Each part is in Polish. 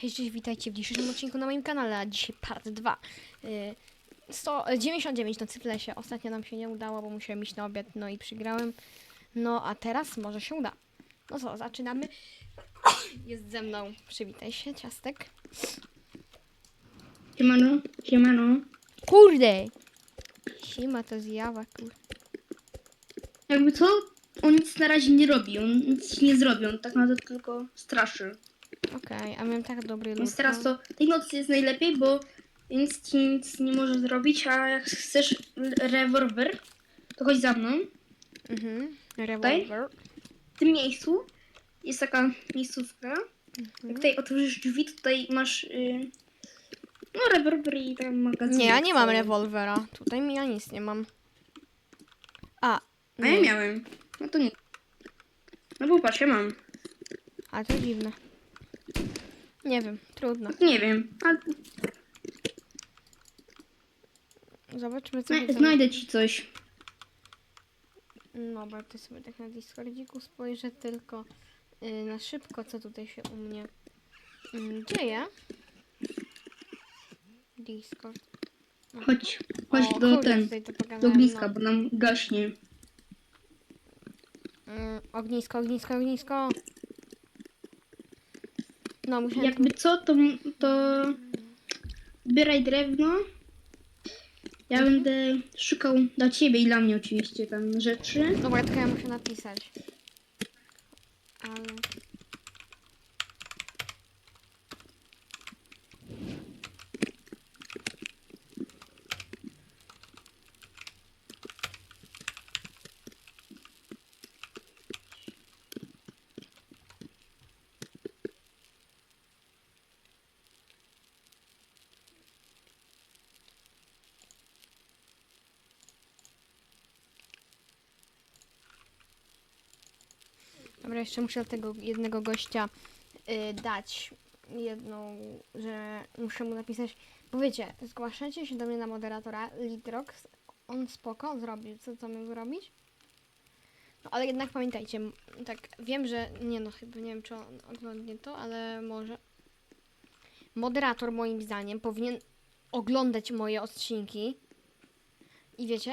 Hej, cześć, witajcie w dzisiejszym odcinku na moim kanale, a dzisiaj part 2. Yy, 100, e, 99 na cyflesie. Ostatnio nam się nie udało, bo musiałem iść na obiad, no i przegrałem. No, a teraz może się uda. No co, zaczynamy. Jest ze mną, przywitaj się, ciastek. Siemano, siemano. Kurde! Sima to zjawa, kurde. Jakby co? On nic na razie nie robi, on nic nie zrobi, on tak naprawdę tylko straszy. Okej, a miałem tak dobry Więc teraz to tej nocy jest najlepiej, bo nic ci nic nie może zrobić, a jak chcesz rewolwer, to chodź za mną. Mhm, rewolwer. W tym miejscu jest taka miejscówka. Jak Mhm. tutaj otworzysz drzwi, tutaj masz y, no rewolwer i tam magazyn. Nie, ja nie mam rewolwera. Tutaj mi ja nic nie mam. A, A ja miałem. No to nie. No bo patrz, ja mam. a to dziwne. Nie wiem, trudno. Nie wiem, a Zobaczmy co zna- znajdę ci coś. No, bo sobie tak na Discordziku spojrzę tylko y, na szybko, co tutaj się u mnie y, dzieje. Discord. Chodź, chodź O, do kurde, ten, tutaj to do pokazałem, bliska, no. bo nam gaśnie. Y, ognisko, ognisko, ognisko. No, musiałem... Jakby co, to, to zbieraj drewno. Ja Mhm. będę szukał dla ciebie i dla mnie oczywiście tam rzeczy. Dobra, tylko ja muszę napisać. Ale... jeszcze muszę tego jednego gościa y, dać jedną, że muszę mu napisać, bo wiecie, zgłaszacie się do mnie na moderatora, Litrox, on spoko zrobił, co to miał zrobić? No ale jednak pamiętajcie, tak wiem, że, nie no chyba, nie wiem czy on oglądnie to, ale może. Moderator moim zdaniem powinien oglądać moje odcinki i wiecie,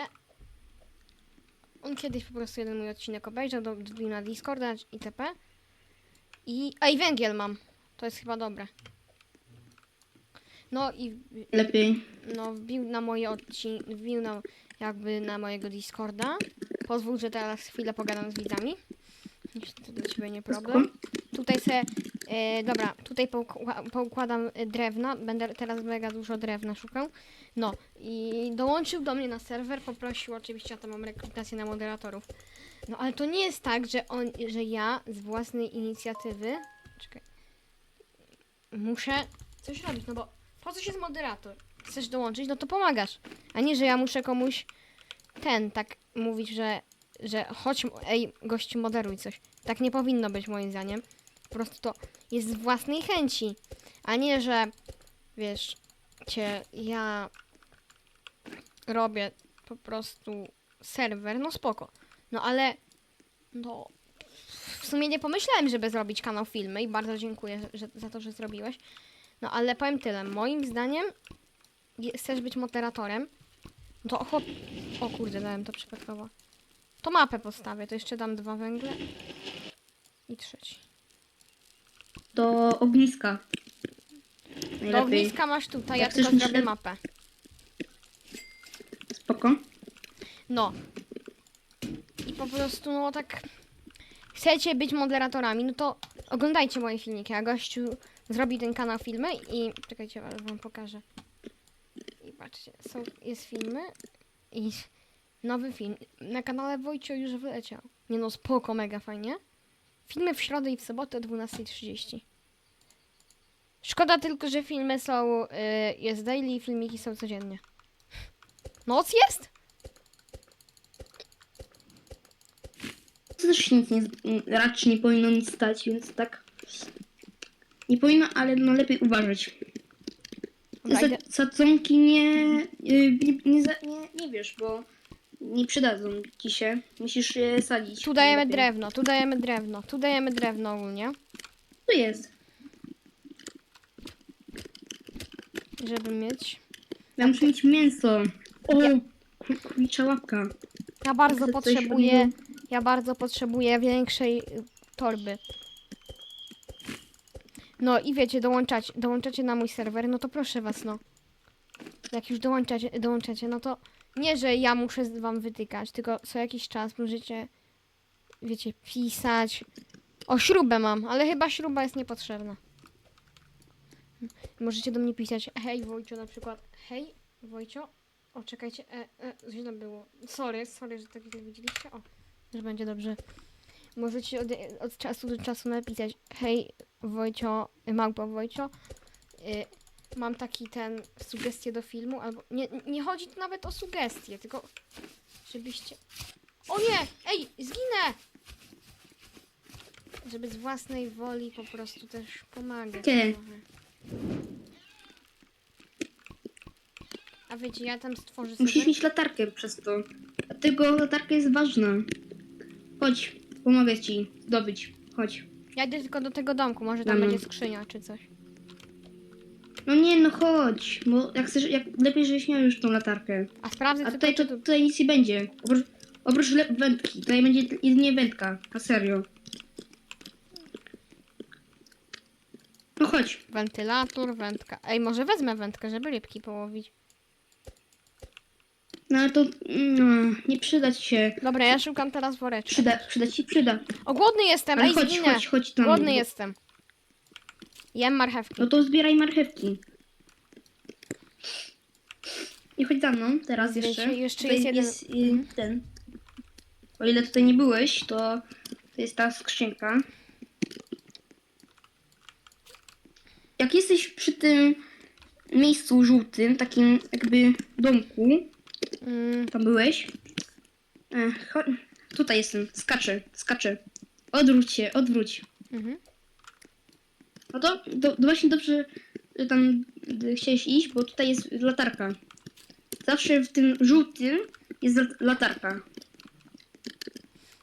on kiedyś po prostu jeden mój odcinek obejrzał, do- wbił na Discorda itp. I. Ej, węgiel mam. To jest chyba dobre. No i Lepiej. no, wbił na moje odcinki, wbił na, jakby na mojego Discorda. Pozwól, że teraz chwilę pogadam z widzami. Jeśli to dla ciebie nie problem. Tutaj se, e, dobra, tutaj poukła- poukładam drewna, będę teraz mega dużo drewna szukał. No i dołączył do mnie na serwer, poprosił oczywiście, ja tam mam rekrutację na moderatorów. No ale to nie jest tak, że on, że ja z własnej inicjatywy, czekaj, muszę coś robić, no bo po coś jest moderator? Chcesz dołączyć, no to pomagasz. A nie, że ja muszę komuś ten, tak mówić, że, że chodź, ej, gościu, moderuj coś. Tak nie powinno być moim zdaniem. Po prostu to jest z własnej chęci. A nie, że wiesz, cię, ja robię po prostu serwer, no spoko. No ale, no, w sumie nie pomyślałem, żeby zrobić kanał filmy i bardzo dziękuję że, za to, że zrobiłeś. No ale powiem tyle, moim zdaniem chcesz być moderatorem, no to chłop... O kurde, dałem to przypadkowo. To mapę postawię, to jeszcze dam dwa węgle. I trzeci. Do ogniska. Do Najlepiej. ogniska masz tutaj, ja Jak tylko chcesz zrobię myśleć- mapę. Spoko. No. I po prostu, no tak... Chcecie być moderatorami, no to oglądajcie moje filmiki, a gościu zrobi ten kanał filmy i... Czekajcie, ale wam pokażę. I patrzcie, są, jest filmy i nowy film. Na kanale Wojcio już wyleciał. Nie no, spoko, mega fajnie. Filmy w środę i w sobotę o 12.30. Szkoda tylko, że filmy są... Y, jest daily i filmiki są codziennie. Noc jest? To też nic nie, raczej nie powinno nic stać, więc tak. Nie powinno, ale no lepiej uważać. Dobra, idę- sadzonki nie, y, nie, nie, za- nie, nie wiesz, bo nie przydadzą ci się. Musisz je sadzić. Tu dajemy najlepiej. drewno, tu dajemy drewno, tu dajemy drewno ogólnie. Tu jest. żeby mieć. Ja muszę mieć mięso. O, Ja- łapka. Ja bardzo Chcę coś potrzebuję, ja bardzo potrzebuję większej y, torby. No i wiecie, dołączać, dołączacie na mój serwer, no to proszę was, no. Jak już dołączacie, dołączacie, no to nie, że ja muszę wam wytykać, tylko co jakiś czas możecie, wiecie, pisać. O, śrubę mam, ale chyba śruba jest niepotrzebna. Możecie do mnie pisać, hej Wojcio na przykład, hej Wojcio, o czekajcie, e, e, źle było, sorry, sorry, że tak źle widzieliście, o, już będzie dobrze. Możecie od, od czasu do czasu napisać, hej Wojcio, małpa Wojcio, y, mam taki ten, sugestie do filmu, albo, nie, nie chodzi tu nawet o sugestie, tylko żebyście, o nie, ej, zginę! Żeby z własnej woli po prostu też pomagać. Gdzie? trochę. A wiecie, ja tam stworzę Musisz sobie... mieć latarkę przez to. Dlatego latarka jest ważna. Chodź, pomogę ci zdobyć. Chodź. Ja idę tylko do tego domku, może tam Dobra. będzie skrzynia czy coś. No nie, no chodź. Bo jak chcesz, jak lepiej, żebyś miał już tą latarkę. A sprawdzę A tylko, tutaj, to, tu... tutaj nic nie będzie. Oprócz, oprócz le- wędki. Tutaj będzie jedynie wędka. Na serio. No chodź. Wentylator, wędka. Ej, może wezmę wędkę, żeby rybki połowić. No ale to no, nie przyda ci się. Dobra, ja szukam teraz woreczka. Przyda, przyda ci, przyda. O, głodny jestem, Ale ej, chodź, zginę. chodź, chodź tam. Głodny jestem. Jem marchewki. No to zbieraj marchewki. I chodź za mną teraz jeszcze. jeszcze Tutaj jest jeden- y, Mhm. ten. O ile tutaj nie byłeś, to to jest ta skrzynka. Jak jesteś przy tym miejscu żółtym, takim jakby domku, Mm, tam byłeś. E, cho- tutaj jestem, skaczę, skaczę. Odwróć się, odwróć. mhm. No to, to właśnie dobrze, że tam y, chciałeś iść, bo tutaj jest latarka. Zawsze w tym żółtym jest lat- latarka.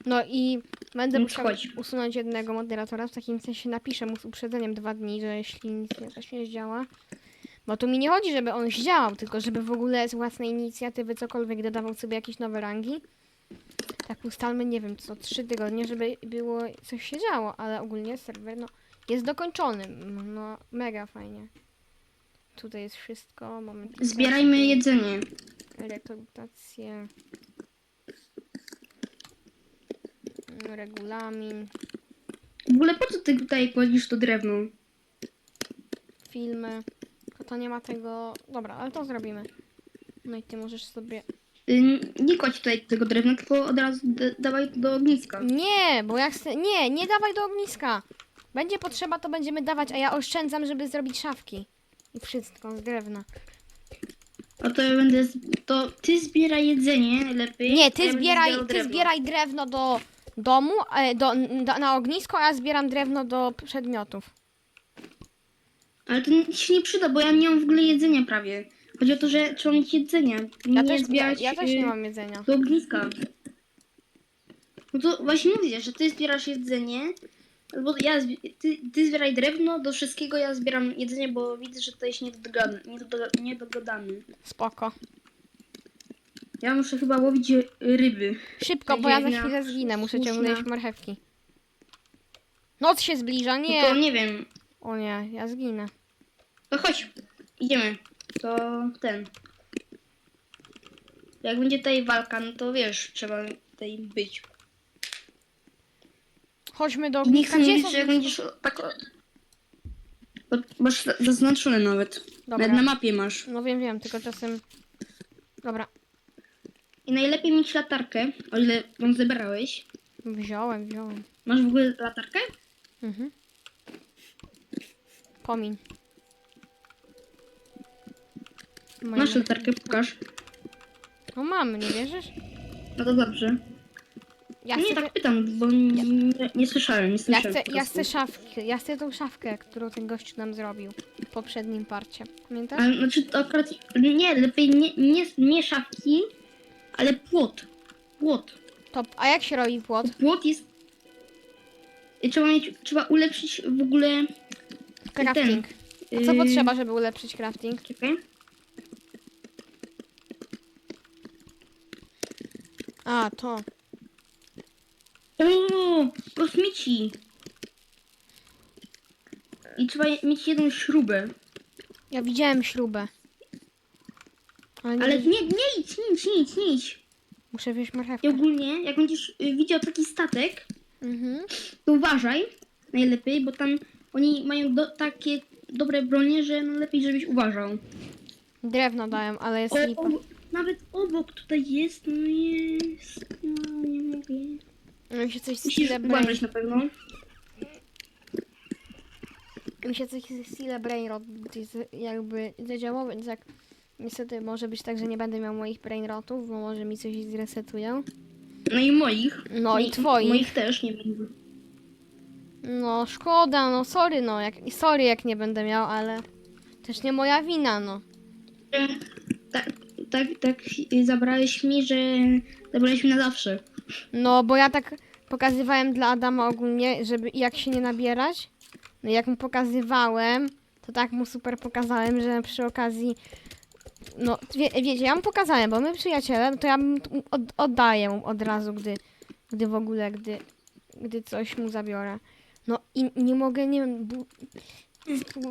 No i będę Więc musiał chodź. usunąć jednego moderatora, w takim sensie napiszę mu z uprzedzeniem dwa dni, że jeśli nic nie, coś nie zdziała. Bo tu mi nie chodzi, żeby on zdziałał, tylko żeby w ogóle z własnej inicjatywy cokolwiek dodawał sobie jakieś nowe rangi. Tak ustalmy, nie wiem, co trzy tygodnie, żeby było coś się działo, ale ogólnie serwer no, jest dokończony. No, mega fajnie. Tutaj jest wszystko. Mamy tu Zbierajmy jedzenie. Rekrutację. Regulamin. W ogóle po co ty tutaj kładzisz to drewno? filmy. Tylko to nie ma tego. Dobra, ale to zrobimy. No i ty możesz sobie. Y, nie kładź tutaj tego drewna, tylko od razu d- dawaj do ogniska. Nie, bo jak chcę. Nie, nie dawaj do ogniska. Będzie potrzeba, to będziemy dawać, a ja oszczędzam, żeby zrobić szafki. I wszystko z drewna. No to ja będę. Z... To ty zbieraj jedzenie lepiej. Nie, a ty ja zbieraj, ty drewno. zbieraj drewno do domu, e, do, do, na ognisko, a ja zbieram drewno do przedmiotów. Ale to się nie przyda, bo ja nie mam w ogóle jedzenia prawie. Chodzi o to, że trzeba mieć jedzenie. Ja nie też, ja, zbierać ja też y, nie mam jedzenia. do ogniska. No to właśnie mówię, że ty zbierasz jedzenie, albo ja ty, ty zbieraj drewno, do wszystkiego ja zbieram jedzenie, bo widzę, że to jest niedogadane. niedoga- niedogadane. Spoko. Ja muszę chyba łowić ryby. Szybko, bo ja za chwilę zginę. Muszę ciągle słuszna. jeść marchewki. Noc się zbliża, No nie. to nie wiem. O nie, ja zginę. To chodź, idziemy. To ten. Jak będzie tutaj walka, no to wiesz, trzeba tutaj być. Chodźmy do I nie chcę ogniska. Gdzie że jak ognisko? będziesz tak... o- Masz za- zaznaczone nawet. Dobra. Nawet na mapie masz. No wiem, wiem, tylko czasem... Dobra, I najlepiej mieć latarkę, o ile ją zebrałeś. wziąłem, wziąłem. Masz w ogóle latarkę? Mhm. Komin. Moje Masz ma- latarkę, pokaż. No mam, nie wierzysz? No to dobrze. Ja nie, chcę, tak pytam, bo nie, nie słyszałem, nie ja słyszałem. chcę, po ja prostu. chcę szafkę, ja chcę tą szafkę, którą ten gościu nam zrobił w poprzednim parcie. Pamiętasz? Ale znaczy to akurat... Nie, lepiej nie, nie, nie szafki, ale płot. Płot. To, a jak się robi płot? Płot jest... Trzeba, mieć, trzeba ulepszyć w ogóle Crafting. A co Yy, potrzeba, żeby ulepszyć crafting? Czekaj. A, to. O, kosmici. I trzeba je- mieć jedną śrubę. Ja widziałem śrubę. Ale nie, Ale nie, nie idź, nie idź, nie idź, nie idź. muszę wziąć I marchewkę. ogólnie, jak będziesz y, widział taki statek, Mhm. to uważaj najlepiej, bo tam oni mają do, takie dobre bronie, że no lepiej, żebyś uważał. Drewno dałem, ale jest O, lipa. o, nawet obok tutaj jest, no jest, no nie mogę. Mi się coś z Musisz Steel Brain, uważać na pewno. mi się coś Steel Brain Rot jakby zadziałało, więc jak niestety może być tak, że nie będę miał moich brain rotów, bo może mi coś zresetują. No i moich. No i twoich. Moich też nie będzie. No szkoda, no sorry no, jak, sorry jak nie będę miał, ale też nie moja wina, no. Tak, tak, tak y, zabrałeś mi, że zabrałeś mi na zawsze. No, bo ja tak pokazywałem dla Adama ogólnie, żeby jak się nie nabierać. No jak mu pokazywałem, to tak mu super pokazałem, że przy okazji. No, wie, wiecie, ja mu pokazałem, bo my przyjaciele, no to ja od, oddaję mu od razu, gdy, gdy w ogóle, gdy, gdy coś mu zabiorę. No i nie mogę, nie wiem,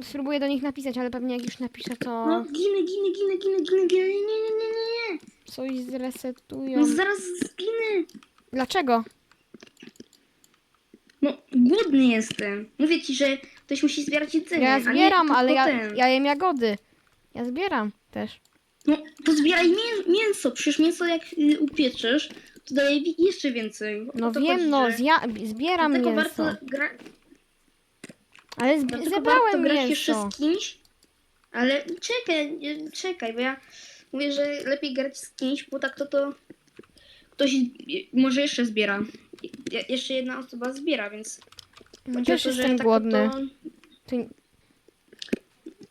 spróbuję do nich napisać, ale pewnie jak już napiszę, to No, ginę, ginę, ginę, ginę, ginę, ginę, nie, nie, nie, nie, nie. coś zresetują. No zaraz zginę. Dlaczego? No, głodny jestem. Mówię ci, że ktoś musi zbierać jedzenie. Ja a nie zbieram, tylko ale ja, ten. ja jem jagody. Ja zbieram też. No, to zbieraj mię mięso. Przecież mięso jak y, upieczesz, to daje wi- jeszcze więcej. O No to wiem, chodzi, no że- zja- zbieram Dlatego mięso. warto gra... Ale zb- Dlatego warto zebrałem grać jeszcze mięso. z kimś. Ale czekaj, nie, czekaj, bo ja mówię, że lepiej grać z kimś, bo tak to to ktoś może jeszcze zbiera. Je- jeszcze jedna osoba zbiera, więc No, chodzi o Też to, że jestem tak głodny. To, Ty...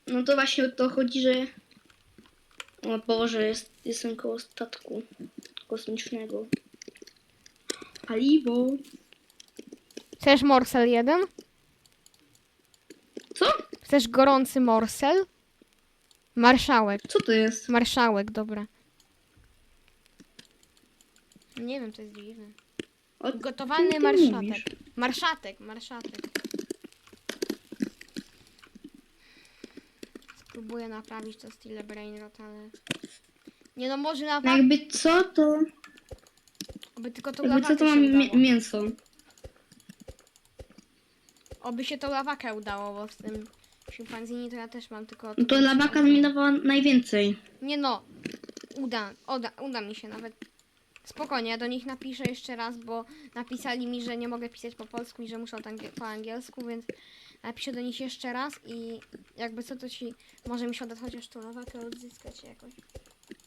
no to właśnie o to chodzi, że o Boże, jest, jestem koło statku kosmicznego. Paliwo. Chcesz morsel jeden? Chcesz gorący morsel? Marszałek. Co to jest? Marszałek, dobra. Nie wiem, to jest dziwne. O, Gotowany ty marszatek. mówisz? Marszatek, marszatek. Spróbuję naprawić to Steel Brain Rot, ale... Nie no, może No jakby co to... Oby tylko to Jakby co to się mam mi- udało. mięso. Oby się to lawakę udało, bo z tym szympanzini to ja też mam tylko... No to lawaka dawała najwięcej. Nie no, uda, uda, uda mi się nawet. Spokojnie, ja do nich napiszę jeszcze raz, bo napisali mi, że nie mogę pisać po polsku i że tangie- po angielsku, więc napiszę do nich jeszcze raz i jakby co to ci może mi się uda chociaż tą lawakę odzyskać jakoś.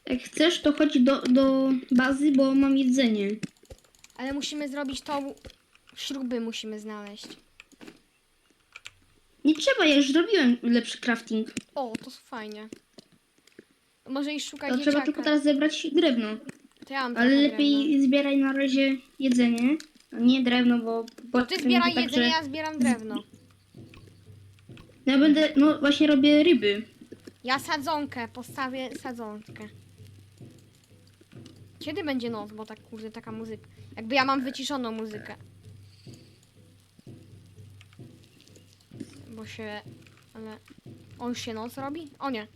Jak chcesz, to chodź do, do bazy, bo mam jedzenie. Ale musimy zrobić tą śruby musimy znaleźć. Nie trzeba, ja już zrobiłem lepszy crafting. O, to fajnie. Może i szukaj To trzeba dzieciaka. tylko teraz zebrać drewno. To ja mam Ale trochę lepiej drewna. zbieraj na razie jedzenie, a nie drewno, bo... bo No ty zbieraj tak, jedzenie, ja zbieram drewno. Ja będę, no właśnie robię ryby. Ja sadzonkę, postawię sadzonkę. Kiedy będzie noc, bo tak kurde taka muzyka. Jakby ja mam wyciszoną muzykę. Bo się. Ale. On się noc robi? O nie.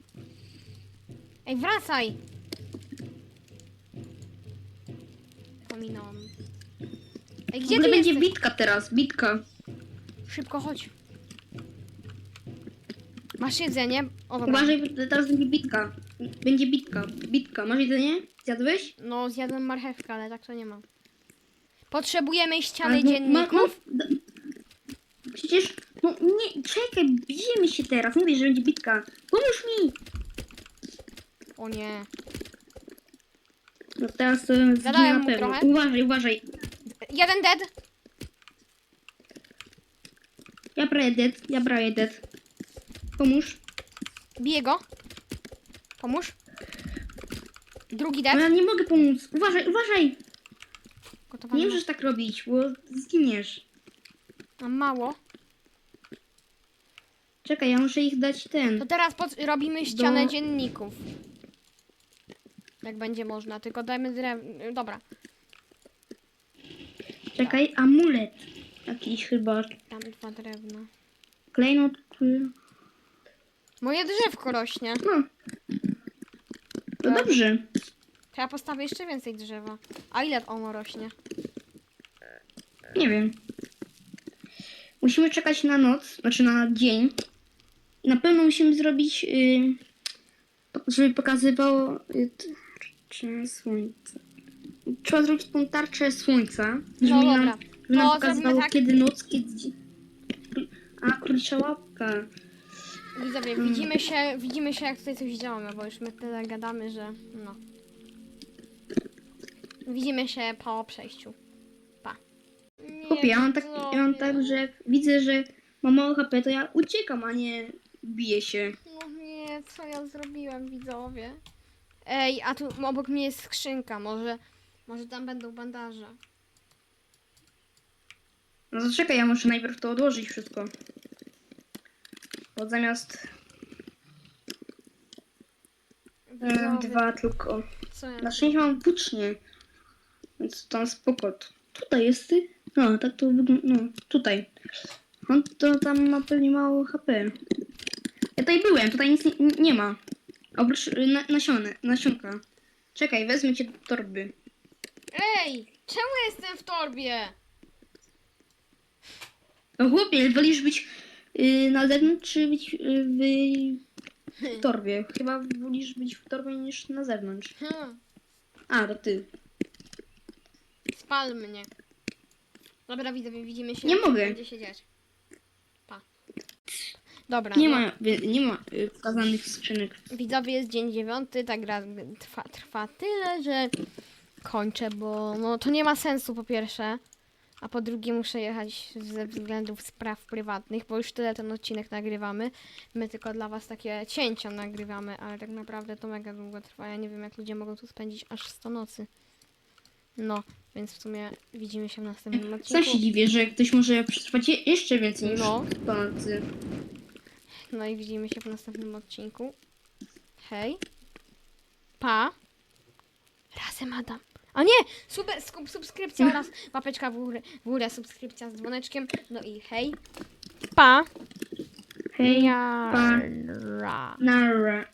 Ej, wracaj! Pominąłem. Ej, gdzie ty będzie jesteś? bitka teraz, bitka. Szybko chodź. Masz jedzenie? O, dobra. Uważaj, bo teraz będzie bitka. Będzie bitka, bitka. Masz jedzenie? Zjadłeś? No, zjadłem marchewkę, ale tak to nie ma. Potrzebujemy ściany Ale no- dzienników. no- d- Przecież, no nie, czekaj, bijemy się teraz. Mówię, że będzie bitka. Pomóż mi! O nie. No teraz to zginę Zadałem na mu pewno. trochę. Uważaj, uważaj. Jeden dead. Ja braję dead, ja braję dead. Pomóż. Bije go. Pomóż. Drugi No dead. ja nie mogę pomóc. Uważaj, uważaj. Nie możesz tak robić, bo zginiesz. Mam mało. Czekaj, ja muszę ich dać ten. To teraz pod, robimy ścianę Do- dzienników. Jak będzie można, tylko dajmy drew... Dobra, Czekaj, amulet. Jakiś chyba. dam dwa drewna. Klejnot. y, Moje drzewko rośnie. No. To dobrze. To ja postawię jeszcze więcej drzewa. A ile ono rośnie? Nie wiem. Musimy czekać na noc, znaczy na dzień. Na pewno musimy zrobić, y, żeby pokazywało y, tarczę słońca. Trzeba zrobić tą tarczę słońca, żeby No nam, dobra. żeby nam To pokazywało zrobimy tak. kiedy noc, kiedy dzień. A, królicza łapka. Widzowie, widzimy się, widzimy się jak tutaj coś działamy, bo już my tyle gadamy, że no. Widzimy się po przejściu. Pa. Nie, Chłopie, ja mam tak, ja mam tak, że jak widzę, że mam mało HP, to ja uciekam, a nie biję się. No nie, co ja zrobiłem, widzowie? Ej, a tu obok mnie jest skrzynka, może, może tam będą bandaże. No to czekaj, ja muszę najpierw to odłożyć wszystko. Bo zamiast e, Widzowie, dwa tylko. co ja... Na szczęście mam włócznie. Więc tam spoko. Tutaj jest ty? No, tak to wygląda. No, tutaj. On to tam ma pewnie mało HP. Ja tutaj byłem, tutaj nic nie, nie ma. Oprócz y, na, nasiony, nasionka. Czekaj, wezmę cię do torby. Ej, czemu jestem w torbie? No chłopie, wolisz być y, na zewnątrz, czy być y, w torbie? Chyba wolisz być w torbie niż na zewnątrz. Hmm, A, to ty. spal mnie. Dobra, widzowie, widzimy się. Nie mogę. Będzie się dziać. Dobra, Nie no. ma, nie ma y, wskazanych skrzynek. Widzowie, jest dzień dziewiąty, ta gra trwa, trwa tyle, że kończę, bo no, to nie ma sensu po pierwsze, a po drugie muszę jechać ze względów spraw prywatnych, bo już tyle ten odcinek nagrywamy. My tylko dla was takie cięcia nagrywamy, ale tak naprawdę to mega długo trwa. Ja nie wiem, jak ludzie mogą tu spędzić aż 100 nocy. No, więc w sumie widzimy się w następnym Sam odcinku. się dziwię, że ktoś może przetrwać je- jeszcze więcej niż No. no. nocy. No i widzimy się w następnym odcinku. Hej. Pa. Razem Adam. A nie! Super, sub, subskrypcja oraz łapeczka w górę, w górę, subskrypcja z dzwoneczkiem. No i hej. Pa. Hej, Ja. pa. Nara.